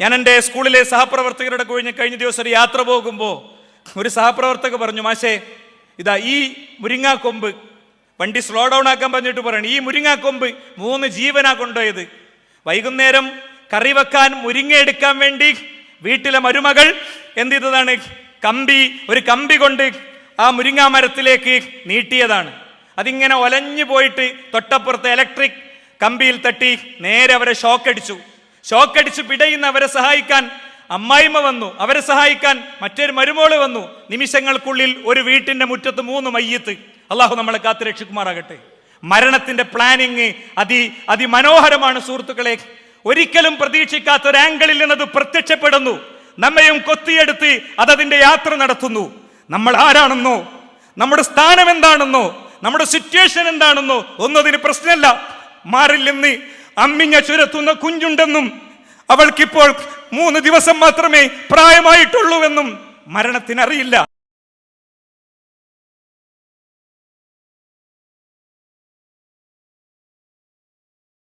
ഞാൻ എന്റെ സ്കൂളിലെ സഹപ്രവർത്തകരുടെ കഴിഞ്ഞ് കഴിഞ്ഞ ദിവസം ഒരു യാത്ര പോകുമ്പോൾ ഒരു സഹപ്രവർത്തക പറഞ്ഞു മാഷേ ഇതാ ഈ മുരിങ്ങാക്കൊമ്പ് വണ്ടി സ്ലോ ഡൗൺ ആക്കാൻ പറഞ്ഞിട്ട് പറയണം. ഈ മുരിങ്ങാക്കൊമ്പ് മൂന്ന് ജീവനാ കൊണ്ടുപോയത്. വൈകുന്നേരം കറി വെക്കാൻ മുരിങ്ങ എടുക്കാൻ വേണ്ടി വീട്ടിലെ മരുമകൾ എന്ത് ചെയ്തതാണ് കമ്പി ഒരു കമ്പി കൊണ്ട് ആ മുരിങ്ങാ മരത്തിലേക്ക് നീട്ടിയതാണ്. അതിങ്ങനെ ഒലഞ്ഞു പോയിട്ട് തൊട്ടപ്പുറത്ത് ഇലക്ട്രിക് കമ്പിയിൽ തട്ടി നേരെ അവരെ ഷോക്ക് അടിച്ചു ഷോക്ക് അടിച്ച് പിടയുന്ന അവരെ സഹായിക്കാൻ അമ്മായിമ്മ വന്നു. അവരെ സഹായിക്കാൻ മറ്റൊരു മരുമോൾ വന്നു. നിമിഷങ്ങൾക്കുള്ളിൽ ഒരു വീട്ടിന്റെ മുറ്റത്ത് മൂന്ന് മയ്യത്ത്. അള്ളാഹു നമ്മളെ കാത്തു രക്ഷിക്കുമാറാകട്ടെ. മരണത്തിന്റെ പ്ലാനിങ് അതി അതിമനോഹരമാണ് സുഹൃത്തുക്കളെ. ഒരിക്കലും പ്രതീക്ഷിക്കാത്ത ഒരു ആംഗിളിൽ നിന്നത് പ്രത്യക്ഷപ്പെടുന്നു. നമ്മയും കൊത്തിയെടുത്ത് അതതിന്റെ യാത്ര നടത്തുന്നു. നമ്മൾ ആരാണെന്നോ? നമ്മുടെ സ്ഥാനം എന്താണെന്നോ? നമ്മുടെ സിറ്റുവേഷൻ എന്താണെന്നോ? ഒന്നതിന് പ്രശ്നമല്ല. മാറില്ലെന്ന് അമ്മിഞ്ഞ ചുരത്തുന്ന കുഞ്ഞുണ്ടെന്നും അവൾക്കിപ്പോൾ മൂന്ന് ദിവസം മാത്രമേ പ്രായമായിട്ടുള്ളൂവെന്നും മരണത്തിനറിയില്ല.